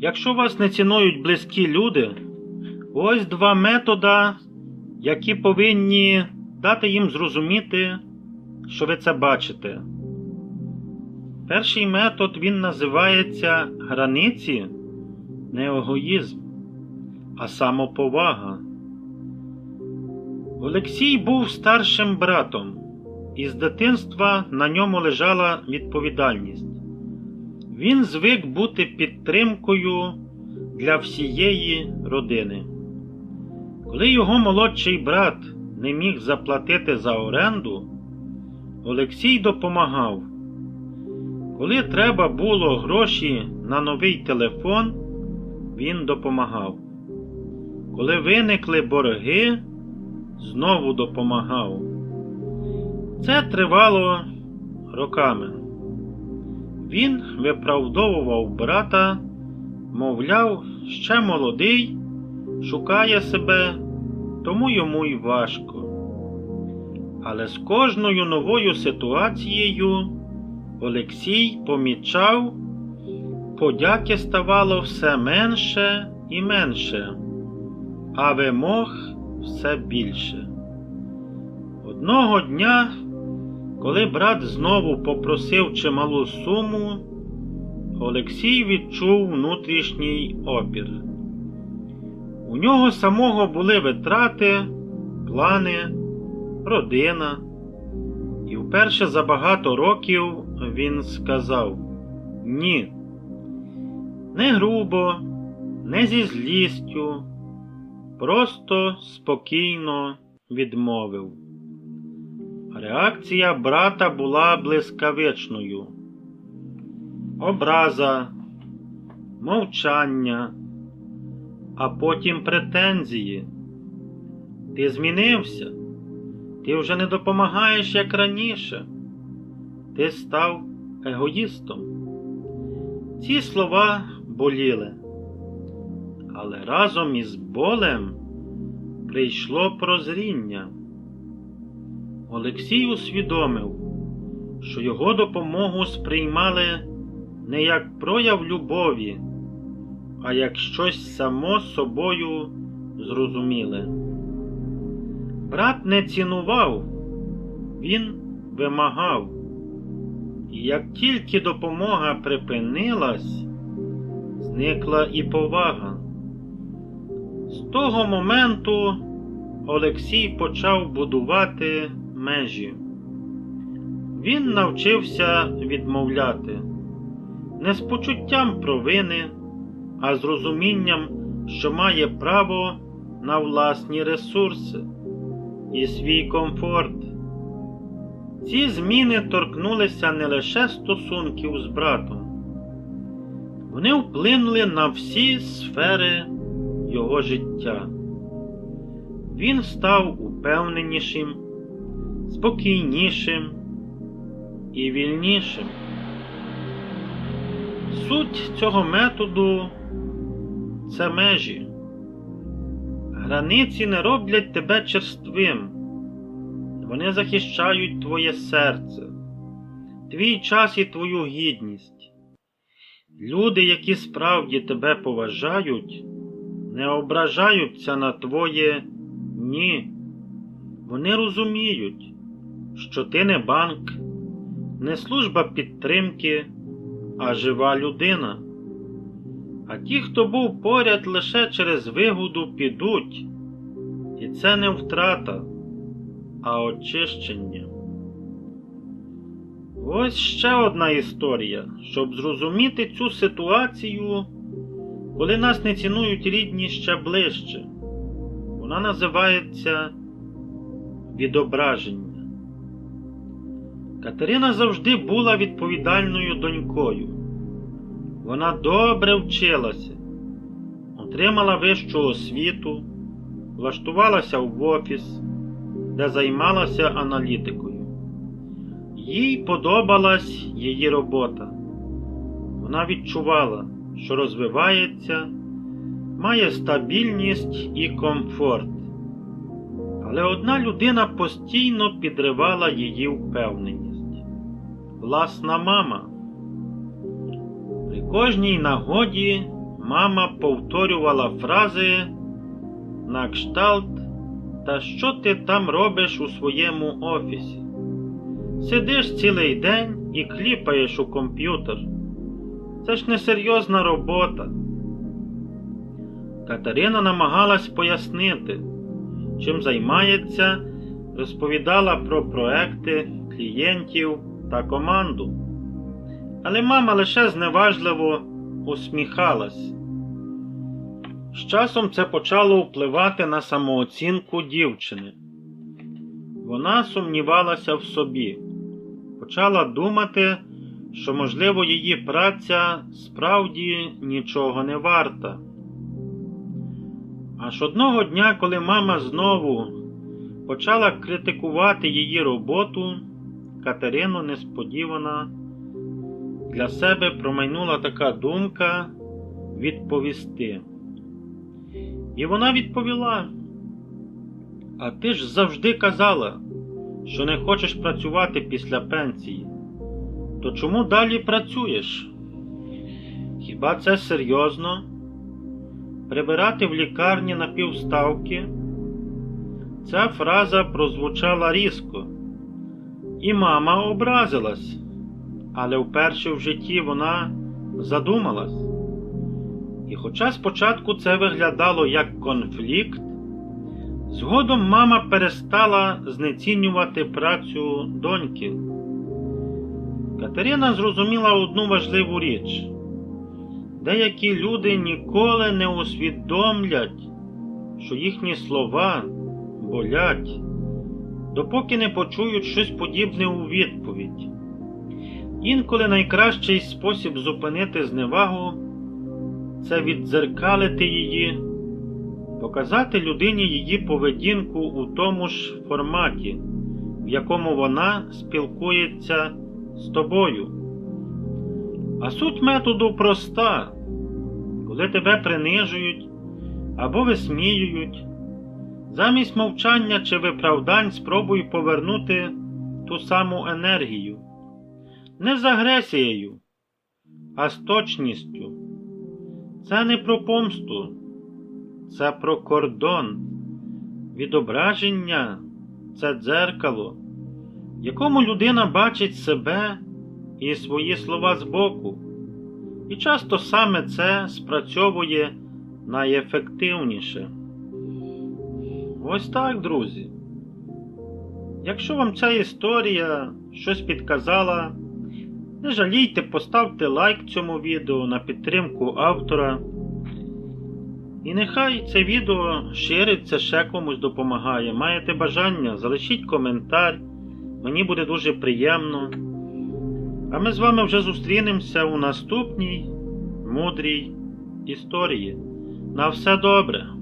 Якщо вас не цінують близькі люди, ось два методи, які повинні дати їм зрозуміти, що ви це бачите. Перший метод він називається границі, не егоїзм, а самоповага. Олексій був старшим братом, і з дитинства на ньому лежала відповідальність. Він звик бути підтримкою для всієї родини. Коли його молодший брат не міг заплатити за оренду, Олексій допомагав. Коли треба було гроші на новий телефон, він допомагав. Коли виникли борги, знову допомагав. Це тривало роками. Він виправдовував брата, мовляв, ще молодий, шукає себе, тому йому й важко. Але з кожною новою ситуацією Олексій помічав, подяки ставало все менше і менше, а вимог все більше. Одного дня, коли брат знову попросив чималу суму, Олексій відчув внутрішній опір. У нього самого були витрати, плани, родина, і вперше за багато років він сказав ні. Не грубо, не зі злістю, просто спокійно відмовив. Реакція брата була блискавичною. Образа, мовчання, а потім претензії. Ти змінився, ти вже не допомагаєш як раніше. Ти став егоїстом. Ці слова боліли, але разом із болем прийшло прозріння. Олексій усвідомив, що його допомогу сприймали не як прояв любові, а як щось само собою зрозуміле. Брат не цінував, він вимагав. І як тільки допомога припинилась, зникла і повага. З того моменту Олексій почав будувати межі. Він навчився відмовляти не з почуттям провини, а з розумінням, що має право на власні ресурси і свій комфорт. Ці зміни торкнулися не лише стосунків з братом, вони вплинули на всі сфери його життя. Він став упевненішим, спокійнішим і вільнішим. Суть цього методу це межі. Границі не роблять тебе черствим. Вони захищають твоє серце, твій час і твою гідність. Люди, які справді тебе поважають, не ображаються на твоє ні. Вони розуміють, що ти не банк, не служба підтримки, а жива людина. А ті, хто був поряд лише через вигоду, підуть, і це не втрата а очищення. Ось ще одна історія, щоб зрозуміти цю ситуацію, коли нас не цінують рідні ще ближче. Вона називається відображення. Катерина завжди була відповідальною донькою. Вона добре вчилася, отримала вищу освіту, влаштувалася в офіс де займалася аналітикою. Їй подобалась її робота. Вона відчувала, що розвивається, має стабільність і комфорт. Але одна людина постійно підривала її впевненість власна мама. При кожній нагоді мама повторювала фрази на кшталт Та що ти там робиш у своєму офісі? Сидиш цілий день і кліпаєш у комп'ютер. Це ж не серйозна робота. Катерина намагалась пояснити, чим займається, розповідала про проекти, клієнтів та команду. Але мама лише зневажливо усміхалась. З часом це почало впливати на самооцінку дівчини. Вона сумнівалася в собі, почала думати, що, можливо, її праця справді нічого не варта. Аж одного дня, коли мама знову почала критикувати її роботу, Катерину несподівано для себе промайнула така думка відповісти. І вона відповіла: А ти ж завжди казала, що не хочеш працювати після пенсії. То чому далі працюєш? Хіба це серйозно? Прибирати в лікарні на півставки? Ця фраза прозвучала різко, і мама образилась, але вперше в житті вона задумалась. І хоча спочатку це виглядало як конфлікт, згодом мама перестала знецінювати працю доньки. Катерина зрозуміла одну важливу річ. Деякі люди ніколи не усвідомлять, що їхні слова болять, допоки не почують щось подібне у відповідь. Інколи найкращий спосіб зупинити зневагу це віддзеркалити її, показати людині її поведінку у тому ж форматі, в якому вона спілкується з тобою. А суть методу проста. Коли тебе принижують або висміюють, замість мовчання чи виправдань спробуй повернути ту саму енергію. Не з агресією, а з точністю. Це не про помсту, це про кордон. Відображення це дзеркало, в якому людина бачить себе і свої слова збоку. І часто саме це спрацьовує найефективніше. Ось так, друзі. Якщо вам ця історія щось підказала, не жалійте, поставте лайк цьому відео на підтримку автора. І нехай це відео шириться, ще комусь допомагає. Маєте бажання, залишіть коментар. Мені буде дуже приємно. А ми з вами вже зустрінемося у наступній мудрій історії. На все добре!